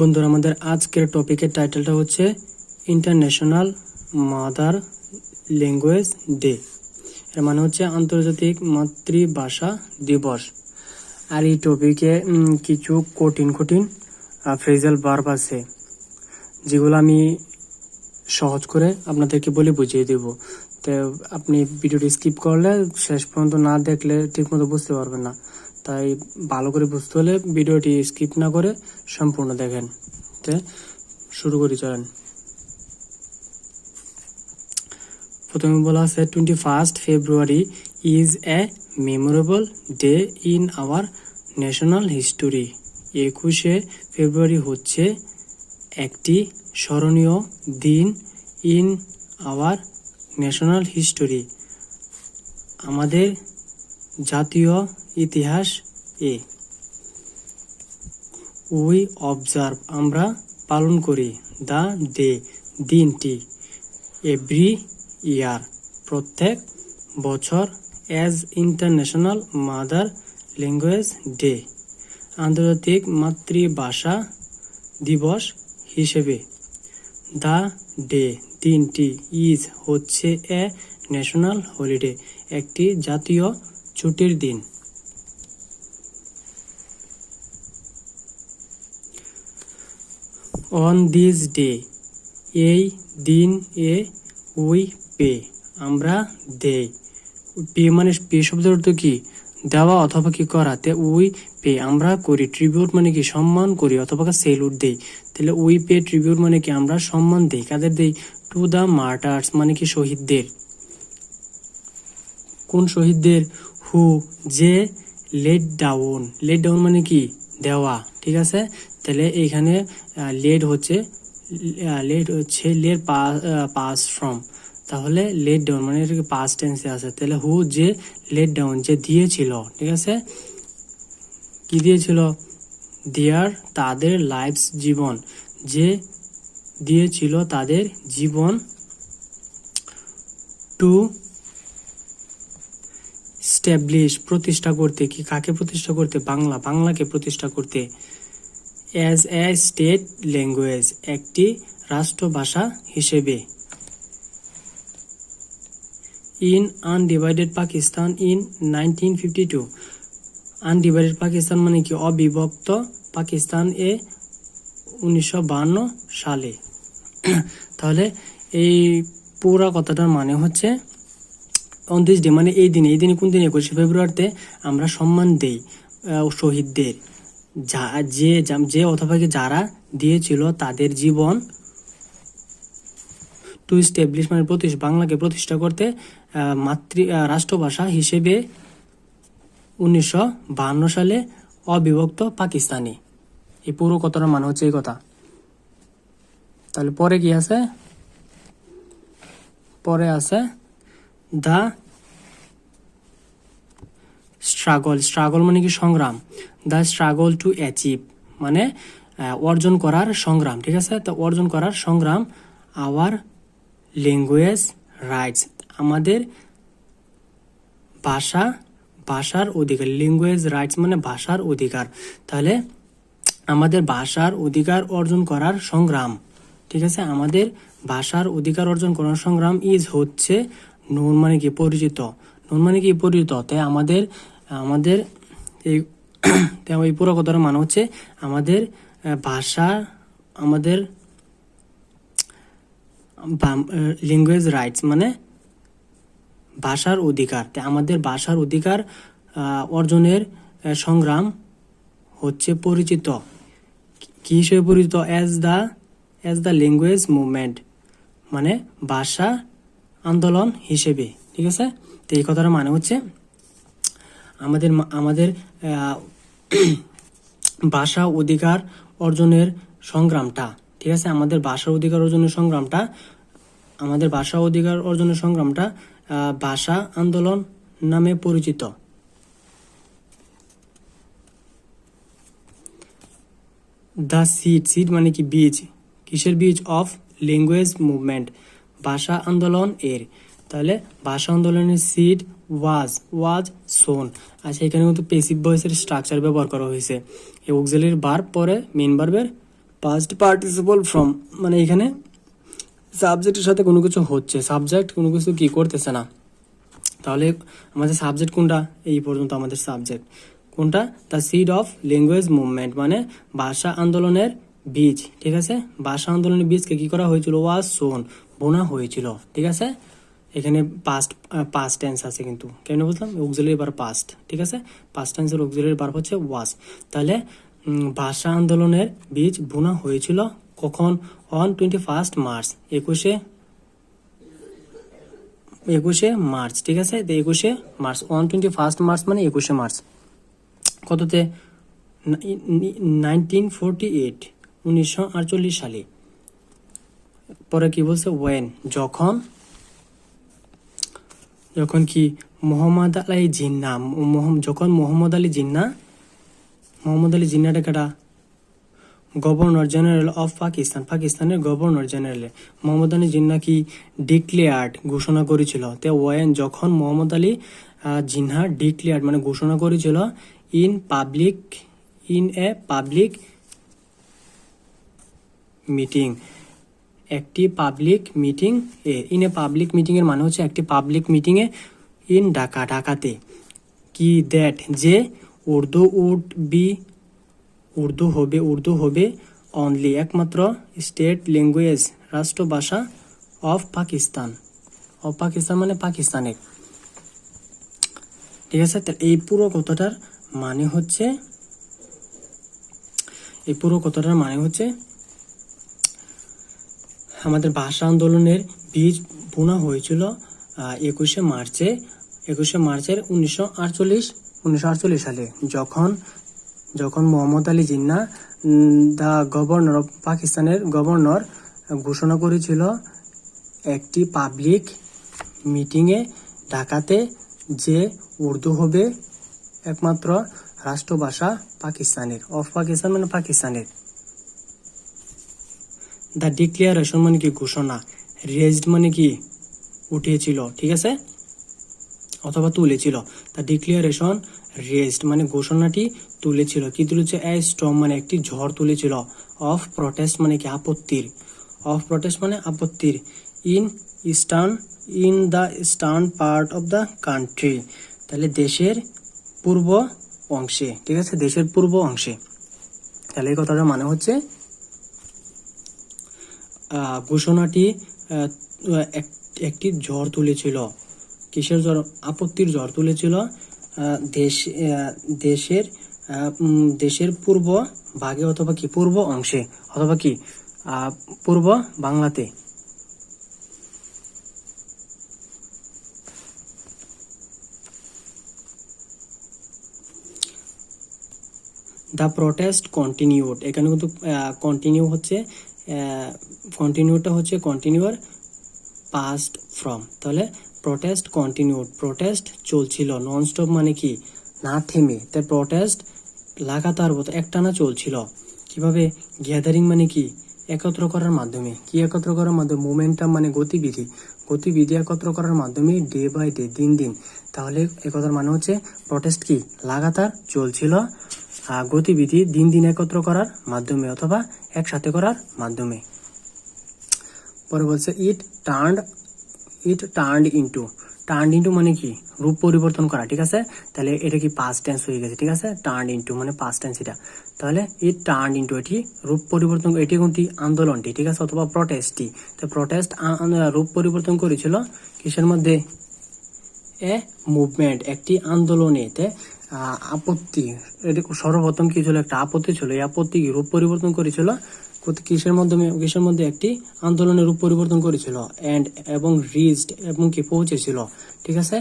বন্ধুরা, আমাদের আজকের টপিকের টাইটেলটা হচ্ছে ইন্টারন্যাশনাল মাদার ল্যাঙ্গুয়েজ ডে। এর মানে হচ্ছে আন্তর্জাতিক মাতৃভাষা দিবস। আর এই টপিকে কিছু কঠিন কঠিন ফ্রেজাল বার্ব আছে, যেগুলো আমি সহজ করে আপনাদেরকে বলে বুঝিয়ে দেব। তো আপনি ভিডিওটি স্কিপ করলে শেষ পর্যন্ত না দেখলে ঠিকমতো বুঝতে পারবেন না। তাই ভালো করে বুঝতে হলে ভিডিওটি স্কিপ না করে সম্পূর্ণ দেখেন। শুরু করি, চলেন। প্রথমে বলা আছে twenty first February is a memorable day in our national history একুশে ফেব্রুয়ারি হচ্ছে একটি স্মরণীয় দিন ইন আওয়ার ন্যাশনাল হিস্টোরি আমাদের জাতীয় ইতিহাস এ। উই অবজার্ভ আমরা পালন করি দ্য ডে দিনটি এভরি ইয়ার প্রত্যেক বছর as international mother language day আন্তর্জাতিক মাতৃভাষা দিবস হিসেবে। দ্য ডে দিনটি ইজ হচ্ছে এ ন্যাশনাল হলিডে একটি জাতীয় ছুটির দিন। অন দিস ডে এই দিন এ উই পে, আমরা দেই। পে মানে পে শব্দের অর্থ কি? দেওয়া অথবা কি করাতে উই পে, আমরা করি। ট্রিবিউট মানে কি? সম্মান করি অথবা সেলুট দেই। তাহলে উই পে, ট্রিবিউট মানে কি? আমরা সম্মান দেই। কাদের দেই? টু দ্য মার্টার্স মানে কি? শহীদদের। কোন শহীদদের? হু যে লেট ডাউন। লেট ডাউন মানে কি? দেওয়া। ঠিক আছে? তাহলে এখানে লেট হচ্ছে লেট হচ্ছে লেট পাস ফ্রম তাহলে লেট ডাউন মানে এটা পাস টেন্সে আছে তাহলে হু যে লেট ডাউন যে দিয়েছিল, ঠিক আছে? কি দিয়েছিল? দেয়ার তাদের লাইফস জীবন। যে দিয়েছিল তাদের জীবন টু স্ট্যাবলিশ প্রতিষ্ঠা করতে। কি, কাকে প্রতিষ্ঠা করতে? বাংলা, বাংলাকে প্রতিষ্ঠা করতে। অ্যাজ এ স্টেট ল্যাঙ্গুয়েজ একটি রাষ্ট্রভাষা হিসেবে। In undivided Pakistan in nineteen fifty two undivided Pakistan মানে কি? অবিভক্ত পাকিস্তান এ উনিশশো সালে। তাহলে এই পুরা কথাটার মানে হচ্ছে অন ডে মানে এই দিনে এই দিনে কোন দিন? একুশে ফেব্রুয়ারিতে আমরা সম্মান দেই শহীদদের। যা, যে যে অথবাকে যারা দিয়েছিল তাদের জীবন টু স্টেবলিশ মানে প্রতিষ্ঠা, বাংলাকে প্রতিষ্ঠা করতে মাতৃ রাষ্ট্রভাষা হিসেবে উনিশশো সালে অবিভক্ত পাকিস্তানি। এই পুরো কথাটার মানে হচ্ছে এই কথা। তাহলে পরে কি আছে? পরে আছে দ্য স্ট্রাগল স্ট্রাগল মানে কি সংগ্রাম? দ্য স্ট্রাগল টু অ্যাচিভ মানে অর্জন করার সংগ্রাম, ঠিক আছে? তো অর্জন করার সংগ্রাম আওয়ার ল্যাঙ্গুয়েজ রাইটস আমাদের ভাষা, ভাষার অধিকার ল্যাঙ্গুয়েজ রাইটস মানে ভাষার অধিকার। তাহলে আমাদের ভাষার অধিকার অর্জন করার সংগ্রাম, ঠিক আছে? আমাদের ভাষার অধিকার অর্জন করার সংগ্রাম ইজ হচ্ছে নুন মানে কি পরিচিত। নুন মানে কি পরিচিত? তাই আমাদের আমাদের এই এই পুরো কথার মানে হচ্ছে আমাদের ভাষা, আমাদের ল্যাঙ্গুয়েজ রাইটস মানে ভাষার অধিকার। তাই আমাদের ভাষার অধিকার অর্জনের সংগ্রাম হচ্ছে পরিচিত। কি হিসেবে পরিচিত? As the as the language movement মানে ভাষা আন্দোলন হিসেবে। ঠিক আছে? তো এই কথাটার মানে হচ্ছে আমাদের আমাদের ভাষা অধিকার অর্জনের সংগ্রামটা, ঠিক আছে? আমাদের ভাষা অধিকার অর্জনের সংগ্রামটা, আমাদের ভাষা অধিকার অর্জনের সংগ্রামটা ভাষা আন্দোলন নামে পরিচিত। দ্য সিড সিড মানে কি বীজ? কিসের বীজ? অফ ল্যাঙ্গুয়েজ মুভমেন্ট ভাষা আন্দোলন এর। তাহলে ভাষা আন্দোলনের সিড ওয়াজ ওয়াজ সোন আচ্ছা এখানে কিন্তু পেসিভ ভয়েসের স্ট্রাকচার ব্যবহার করা হয়েছে। এই অক্সিলারি ভার্ব পরে মেন ভার্বের পাস্ট পার্টিসিপল ফ্রম মানে এখানে সাবজেক্টের সাথে কোনো কিছু হচ্ছে। সাবজেক্ট কোনো কিছু কী করতেছে না। তাহলে আমাদের সাবজেক্ট কোনটা? এই পর্যন্ত আমাদের সাবজেক্ট কোনটা? The seed of language movement মানে ভাষা আন্দোলনের বীজ। ঠিক আছে? ভাষা আন্দোলনের বীজকে কী করা হয়েছিল? ওয়াজ সোন বোনা হয়েছিল। ঠিক আছে? এখানে পাস্ট পাস্ট টেন্স আছে কিন্তু। কেন বুঝলাম? অক্সিলারি বার পাস্ট ঠিক আছে? পাস্ট টেন্সের অক্সিলারি বার হচ্ছে ওয়াজ তাহলে ভাষা আন্দোলনের বীজ বোনা হয়েছিল কখন? অন টোয়েন্টি ফার্স্ট মার্চ একুশে একুশে মার্চ ঠিক আছে? একুশে মার্চ ওয়ান টোয়েন্টি ফার্স্ট মার্চ মানে একুশে মার্চ কততে? নাইনটিন ফোরটি এইট উনিশশো আটচল্লিশ সালে। পরে কি বলছে? ওয়েন যখন যখন কি মোহাম্মদ আলী জিন্না যখন মোহাম্মদ আলী জিন্না, মোহাম্মদ আলী জিন্নাটা কেটা গভর্নর জেনারেল অফ পাকিস্তান। পাকিস্তানের গভর্নর জেনারেল। মোহাম্মদ আলী জিন্না কি ডিক্লেয়ার্ড, ঘোষণা করেছিল। তে ওয়েন যখন মোহাম্মদ আলী জিন্না ডিক্লেয়ার্ড মানে ঘোষণা করেছিল in public, in a public meeting. একটি পাবলিক মিটিং এ ইন এ পাবলিক মিটিং এর মানে হচ্ছে একটি পাবলিক মিটিং এ ইন ঢাকা, ঢাকাতে। কি দ্যাট যে, উর্দু উড বি উর্দু হবে উর্দু হবে অনলি একমাত্র স্টেট ল্যাঙ্গুয়েজ রাষ্ট্রভাষা অফ পাকিস্তান। অফ পাকিস্তান মানে পাকিস্তানের ঠিক আছে? এই পুরো কথাটার মানে হচ্ছে, এই পুরো কথাটার মানে হচ্ছে আমাদের ভাষা আন্দোলনের বীজ বোনা হয়েছিল একুশে মার্চে। একুশে মার্চের উনিশশো আটচল্লিশ উনিশশো আটচল্লিশ সালে যখন যখন Mohammad Ali Jinnah the governor of পাকিস্তানের গভর্নর ঘোষণা করেছিল একটি পাবলিক মিটিংয়ে ঢাকাতে যে উর্দু হবে একমাত্র রাষ্ট্রভাষা পাকিস্তানের, অফ পাকিস্তান মানে পাকিস্তানের। দ্য ডিক্লিয়ারেশন মানে কি ঘোষণা? রেজড মানে কি উঠিয়েছিল, ঠিক আছে? অথবা তুলেছিল। দ্য ডিক্লিয়ারেশন রেজড মানে ঘোষণাটি তুলেছিল। কি তুলেছে? এ স্ট্রম মানে একটি ঝড় তুলেছিল। অফ প্রটেস্ট মানে কি? আপত্তির। অফ প্রটেস্ট মানে আপত্তির। In eastern in the eastern part of the country তাহলে দেশের পূর্ব অংশে, ঠিক আছে? দেশের পূর্ব অংশে। তাহলে এই কথাটা মানে হচ্ছে ঘোষণাটি একটি ঝড় তুলেছিল। কিসের ঝড়? আপত্তির ঝড় তুলেছিল। দেশ দেশের দেশের পূর্ব ভাগে অথবা কি, পূর্ব অংশে অথবা কি পূর্ব বাংলাতে। The protest continued. এখানে কিন্তু কন্টিনিউ হচ্ছে কন্টিনিউটা হচ্ছে কন্টিনিউয়ার পাস্ট ফ্রম তাহলে প্রোটেস্ট কন্টিনিউড প্রোটেস্ট চলছিল নন স্টপ মানে কি? না থেমে। তাই প্রোটেস্ট লাগাতার মতো একটানা চলছিল। কীভাবে? গ্যাদারিং মানে কি? একত্র করার মাধ্যমে। কি একত্র করার মাধ্যমে? মোমেন্টাম মানে গতিবিধি। গতিবিধি একত্র করার মাধ্যমে ডে বাই ডে দিন দিন। তাহলে একথার মানে হচ্ছে প্রোটেস্ট কি? লাগাতার চলছিল গতিবিধি দিন দিন একত্র করার মাধ্যমে অথবা একসাথে করার মাধ্যমে। পরে বলছে it turned it turned into turned into মানে কি? রূপ পরিবর্তন করা, ঠিক আছে? তাহলে এটা কি পাস্ট টেন্স হয়ে গেছে, ঠিক আছে? টার্নড ইনটু মানে পাস্ট টেন্স এটা। তাহলে ইট টার্নড ইন্টু এটি রূপ পরিবর্তন, এটি কোনটি? আন্দোলনটি, ঠিক আছে? অথবা প্রটেস্টটি তো প্রটেস্ট রূপ পরিবর্তন করেছিল কিসের মধ্যে? এ মুভমেন্ট একটি আন্দোলনেতে আপত্তি। এটি সর্বপ্রথম কি ছিল? একটা আপত্তি ছিল। এই আপত্তি রূপ পরিবর্তন করেছিল? কিসের মাধ্যমে কিসের মধ্যে একটি আন্দোলনের রূপ পরিবর্তন করেছিল? এন্ড এবং রিচড এবং কি পৌঁছেছিল? ঠিক আছে?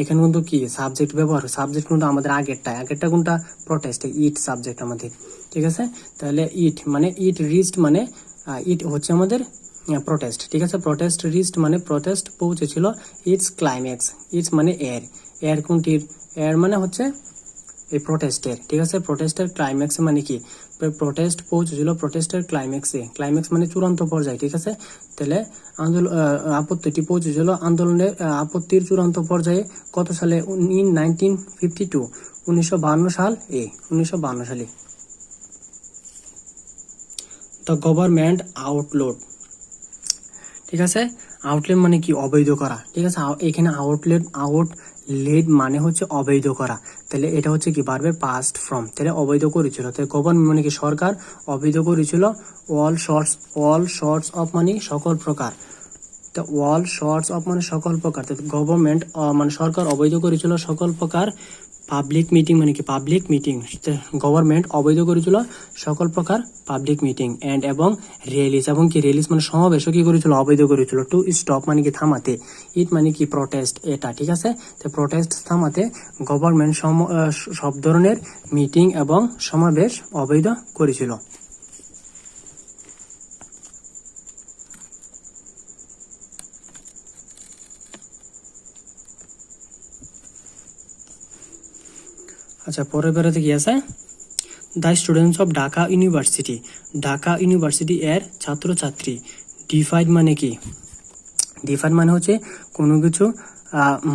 এখানে কিন্তু কি? সাবজেক্ট ব্যবহার। সাবজেক্ট কিন্তু আমাদের আগেরটা আগেরটা কোনটা? প্রটেস্ট ইট সাবজেক্ট আমাদের। ঠিক আছে? তাহলে ইট মানে ইট রিচড মানে ইট হচ্ছে আমাদের প্রোটেস্ট ঠিক আছে? প্রটেস্ট রিস্ট মানে প্রটেস্ট পৌঁছেছিল। ইটস ক্লাইম্যাক্স ইটস মানে এয়ার এয়ার কোনটির এয়ার মানে হচ্ছে এই প্রোটেস্টের ঠিক আছে? প্রোটেস্টের ক্লাইম্যাক্স মানে কি? প্রোটেস্ট পৌঁছেছিল প্রোটেস্টের ক্লাইম্যাক্সে ক্লাইম্যাক্স মানে চূড়ান্ত পর্যায়ে, ঠিক আছে? তাহলে আন্দোলন আপত্তিটি পৌঁছেছিল আন্দোলনের আপত্তির চূড়ান্ত পর্যায়ে কত সালে? ইন নাইনটিন ফিফটি টু উনিশশো সাল এ, উনিশশো সালে। দ্য গভর্নমেন্ট আউটলোড ঠিক আছে? আউটলেট মানে কি? অবৈধ করা, ঠিক আছে? এখানে আউটলেট আউটলেট মানে হচ্ছে অবৈধ করা। তাহলে এটা হচ্ছে কি বারবার পাস্ট ফ্রম তাহলে অবৈধ করেছিল। তাহলে গভর্নমেন্ট মানে কি সরকার? অবৈধ করেছিল। All sorts all sorts of মানে সকল প্রকার। তো অল শর্টস অফ মানে সকল প্রকার। গভর্নমেন্ট মানে সরকার অবৈধ করেছিল, সকল প্রকার। পাবলিক মিটিং মানে কি পাবলিক মিটিং গভর্নমেন্ট অবৈধ করেছিল সকল প্রকার পাবলিক মিটিং অ্যান্ড এবং রিলিজ এবং কি রিলিজ মানে সমাবেশও কি করেছিল? অবৈধ করেছিল। টু স্টপ মানে কি থামাতে। ইট মানে কি প্রটেস্ট এটা, ঠিক আছে? তো প্রটেস্ট থামাতে গভর্নমেন্ট সব ধরনের মিটিং এবং সমাবেশ অবৈধ করেছিল। আচ্ছা পরের বেড়াতে কি আছে? The students of Dhaka university Dhaka university এর ছাত্রছাত্রী। ডিফাইড মানে কি? ডিফাইড মানে হচ্ছে কোনো কিছু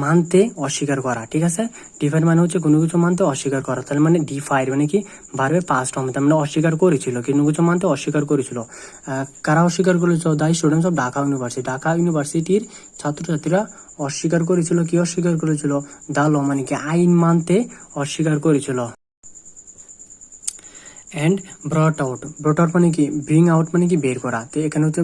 মানতে অস্বীকার করা, ঠিক আছে? ডিফাইড মানে হচ্ছে কোনো কিছু মানতে অস্বীকার করা। তাহলে মানে ডিফাইড মানে কি? বারবে পাস্ট তার মানে অস্বীকার করেছিল কোনো কিছু মানতে অস্বীকার করেছিল। কারা অস্বীকার করেছিল? The students of Dhaka university Dhaka ইউনিভার্সিটির ছাত্রছাত্রীরা অস্বীকার করেছিল, কি অস্বীকার করেছিল? দা ল মানে কি? আইন মানতে অস্বীকার করেছিল। And brought out brought out মানে কি? ব্রিং আউট মানে কি বের করা। তো এখানে হচ্ছে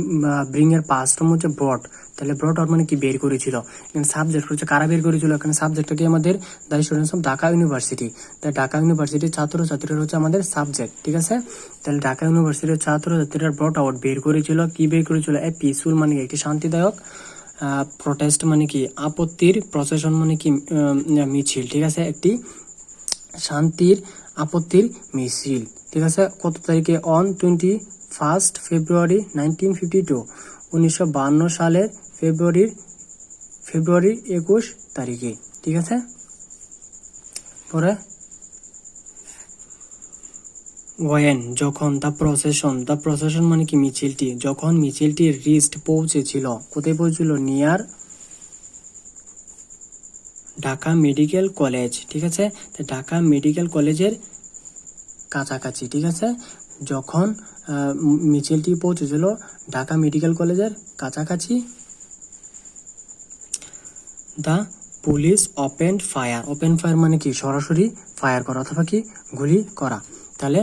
ব্রিং এর পাস্ট হচ্ছে ব্রট তাহলে ব্রট আউট মানে কি বের করেছিল? এখানে সাবজেক্ট হচ্ছে কারা বের করেছিল? এখানে সাবজেক্টটা আমাদের? The students of Dhaka university তাই ঢাকা ইউনিভার্সিটির ছাত্রছাত্রীরা হচ্ছে আমাদের সাবজেক্ট ঠিক আছে? তাহলে ঢাকা ইউনিভার্সিটির ছাত্রছাত্রীরা ব্রট আউট বের করেছিল। কি বের করেছিল? এ পিসফুল মানে কি? একটি শান্তিদায়ক প্রোটেস্ট মানে কি? আপত্তির প্রসেশন মানে কি মিছিল, ঠিক আছে? একটি শান্তির, আপত্তির মিছিল। ঠিক আছে? কত তারিখে? On twenty first February nineteen fifty two উনিশশো সালের ফেব্রুয়ারির ফেব্রুয়ারি একুশ তারিখে, ঠিক আছে? পরে? ওয়েন যখন? দ্য প্রসেশন দ্য প্রসেশন মানে কি? মিছিলটি। যখন মিছিলটি রিস্ট পৌঁছেছিল, কোথায় পৌঁছেছিল? নিয়ার ঢাকা মেডিকেল কলেজ, ঠিক আছে? ঢাকা মেডিকেল কলেজের কাছাকাছি, ঠিক আছে? যখন মিছিলটি পৌঁছেছিল ঢাকা মেডিকেল কলেজের কাছাকাছি the police open fire. Open fire মানে কি? সরাসরি ফায়ার করা অথবা কি? গুলি করা। তাহলে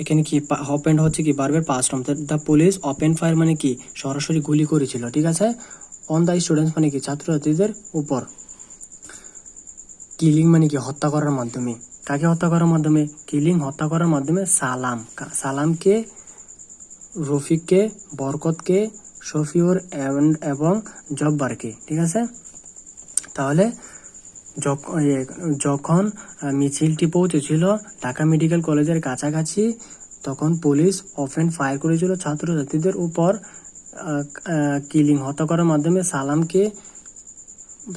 এখানে কি ওপেন হচ্ছে কি? বারবার past form the police open fire মানে কি? সরাসরি গুলি করেছিল, ঠিক আছে? অন দ্য স্টুডেন্টস মানে কি? ছাত্রছাত্রীদের উপর। কিলিং মানে কি? হত্যা করার মাধ্যমে। কাকে হত্যা করার মাধ্যমে কিলিং হত্যা করার মাধ্যমে সালাম। সালামকে, রফিককে, বরকতকে, শফিউর এবং জব্বারকে, ঠিক আছে? তাহলে যখন মিছিলটি পৌঁছেছিল ঢাকা মেডিকেল কলেজের কাছাকাছি, তখন পুলিশ অফেন ফায়ার করেছিল ছাত্রছাত্রীদের উপর কিলিং হত্যা করার মাধ্যমে সালামকে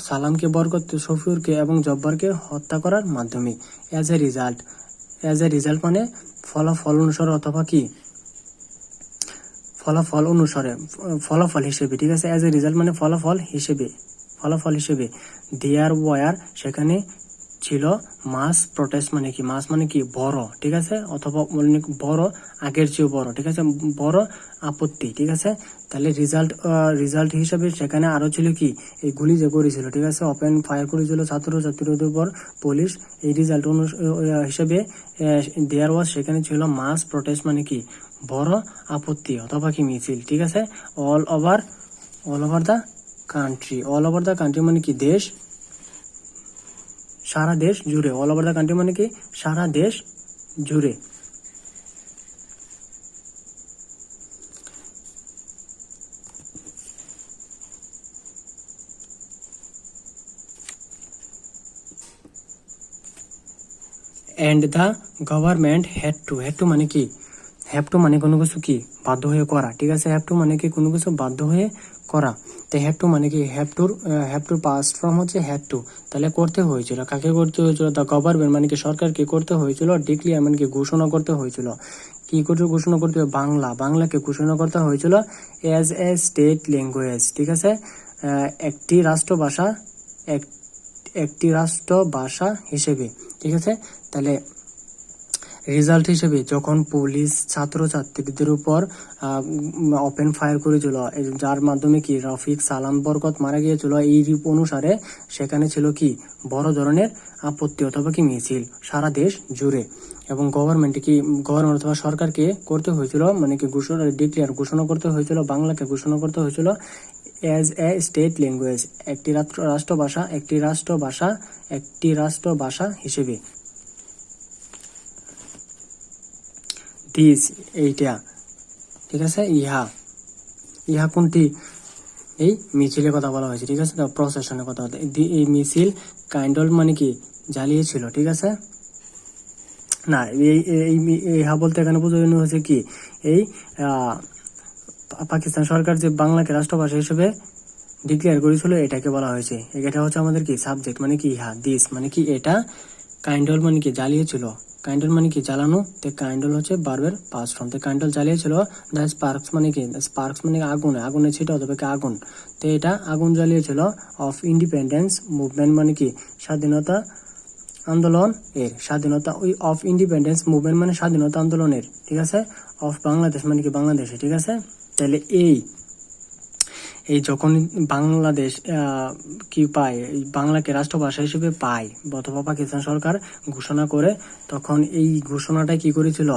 সালামকে বরকত শফিউরকে এবং জব্বারকে হত্যা করার মাধ্যমে। As a result as a result মানে ফলাফল অনুসারে অথবা কি? ফলাফল অনুসারে, ফলাফল হিসেবে, ঠিক আছে? অ্যাজ এ রেজাল্ট মানে ফলাফল হিসেবে ফলাফল হিসেবে। দেয়ার ওয়ার সেখানে ছিল মাস প্রটেস্ট মানে কি? মাস মানে কি? বড়, ঠিক আছে? অথবা অনেক বড়, আগের চেয়েও বড়, ঠিক আছে? বড় আপত্তি, ঠিক আছে? তাহলে রেজাল্ট রেজাল্ট হিসাবে সেখানে আরও ছিল কি? এই গুলি যে করেছিল, ঠিক আছে? ওপেন ফায়ার করেছিল ছাত্রছাত্রীদের উপর পুলিশ এই রেজাল্ট হিসেবে দেয়ার ওয়াজ সেখানে ছিল মাস প্রটেস্ট মানে কি? বড় আপত্তি, অথবা কি মিছিল, ঠিক আছে? All over all over the country all over the country মানে কি? দেশ সারা দেশ জুড়ে অল ওভার দ্য কান্ট্রি মানে কি? সারা দেশ জুড়ে। And the government had to had to মানে কি? হ্যাভ টু মানে কোনো কিছু কি? বাধ্য হয়ে করা। ঠিক আছে? হ্যাভ টু মানে কি? কোনো কিছু বাধ্য হয়ে করা। তো হ্যাভ টু মানে কি হ্যাভ টুর হ্যাভ টু পাস ফ্রম হচ্ছে হ্যাড টু তাহলে করতে হয়েছিল। কাকে করতে হয়েছিল? দ্য গভর্নমেন্ট মানে কি সরকারকে করতে হয়েছিল ডিক্লিয়ার মানে কি ঘোষণা করতে হয়েছিল। কি করে ঘোষণা করতে হবে বাংলা, বাংলাকে ঘোষণা করতে হয়েছিল অ্যাজ এ স্টেট ল্যাঙ্গুয়েজ ঠিক আছে? একটি রাষ্ট্রভাষা, এক, একটি রাষ্ট্র ভাষা হিসেবে, ঠিক আছে? তাহলে রেজাল্ট হিসেবে যখন পুলিশ ছাত্রছাত্রীদের উপর ওপেন ফায়ার করেছিল যার মাধ্যমে কি রফিক সালাম বরকত মারা গিয়েছিল, এই রিপ অনুসারে সেখানে ছিল কি? বড় ধরনের আপত্তি অথবা কি মিছিল সারা দেশ জুড়ে। এবং গভর্নমেন্টে কি গভর্নমেন্ট অথবা সরকারকে করতে হয়েছিল মানে কি ঘোষণা ডিক্লেয়ার ঘোষণা করতে হয়েছিল, বাংলাকে ঘোষণা করতে হয়েছিল অ্যাজ এ স্টেট ল্যাঙ্গুয়েজ একটি রাষ্ট্র, রাষ্ট্রভাষা, একটি রাষ্ট্রভাষা একটি রাষ্ট্রভাষা হিসেবে। দিস এইটা। ঠিক আছে? ইহা। ইহা কোনটি? এই মিছিলের কথা বলা হয়েছে, ঠিক আছে? তো প্রসেশনের কথা এই মিছিল কাইন্ডল মানে কি? জ্বালিয়েছিল, ঠিক আছে? না, এই ইহা বলতে এখানে বোঝানো হয়েছে কি? এই পাকিস্তান সরকার যে বাংলাকে রাষ্ট্রভাষা হিসেবে ডিক্লেয়ার করেছিল, এটাকে বলা হয়েছে। এটা হচ্ছে আমাদের কি? সাবজেক্ট মানে কি ইহা? দিস মানে কি? এটা কাইন্ডল মানে কি? জ্বালিয়েছিল। কাইন্ডল মানে কি জ্বালানো তে কাইন্ডল হচ্ছে বারবার পাস ফ্রম তো কাইন্ডল জ্বালিয়েছিল দ্য স্পার্কস মানে কি স্পার্কস মানে আগুন আগুনে ছিটা অথবা কি আগুন তো এটা আগুন জ্বালিয়েছিল অফ ইন্ডিপেন্ডেন্স মুভমেন্ট মানে কি স্বাধীনতা আন্দোলন এর স্বাধীনতা ওই অফ ইন্ডিপেন্ডেন্স মুভমেন্ট মানে স্বাধীনতা আন্দোলনের ঠিক আছে অফ বাংলাদেশ মানে কি বাংলাদেশে ঠিক আছে তাহলে এই এই যখন বাংলাদেশ কি পায় বাংলাকে রাষ্ট্রভাষা হিসেবে পায়, অথবা পাকিস্তান সরকার ঘোষণা করে, তখন এই ঘোষণাটা কি করেছিল?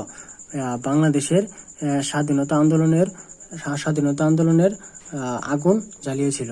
বাংলাদেশের স্বাধীনতা আন্দোলনের স্বাধীনতা আন্দোলনের আগুন জ্বালিয়েছিল।